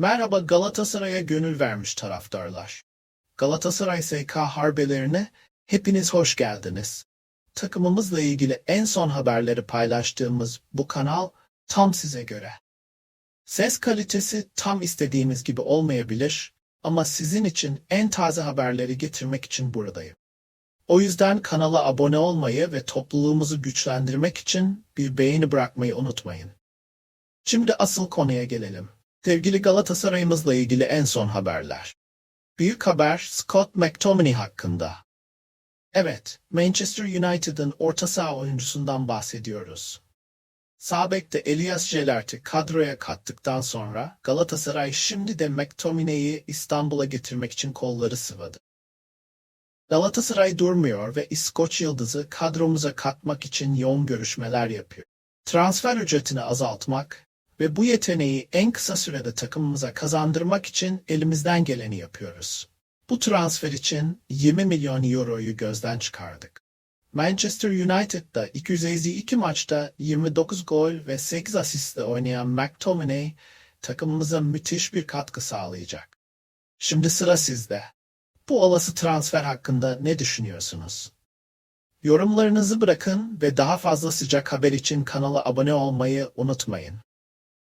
Merhaba Galatasaray'a gönül vermiş taraftarlar. Galatasaray SK harbelerine hepiniz hoş geldiniz. Takımımızla ilgili en son haberleri paylaştığımız bu kanal tam size göre. Ses kalitesi tam istediğimiz gibi olmayabilir ama sizin için en taze haberleri getirmek için buradayım. O yüzden kanala abone olmayı ve topluluğumuzu güçlendirmek için bir beğeni bırakmayı unutmayın. Şimdi asıl konuya gelelim. Sevgili Galatasaray'ımızla ilgili en son haberler. Büyük haber Scott McTominay hakkında. Evet, Manchester United'ın orta saha oyuncusundan bahsediyoruz. Sağ bekte Elias Jelert'i kadroya kattıktan sonra Galatasaray şimdi de McTominay'i İstanbul'a getirmek için kolları sıvadı. Galatasaray durmuyor ve İskoç Yıldız'ı kadromuza katmak için yoğun görüşmeler yapıyor. Transfer ücretini azaltmak ve bu yeteneği en kısa sürede takımımıza kazandırmak için elimizden geleni yapıyoruz. Bu transfer için 20 milyon euroyu gözden çıkardık. Manchester United'da 252 maçta 29 gol ve 8 asistle oynayan McTominay takımımıza müthiş bir katkı sağlayacak. Şimdi sıra sizde. Bu olası transfer hakkında ne düşünüyorsunuz? Yorumlarınızı bırakın ve daha fazla sıcak haber için kanala abone olmayı unutmayın.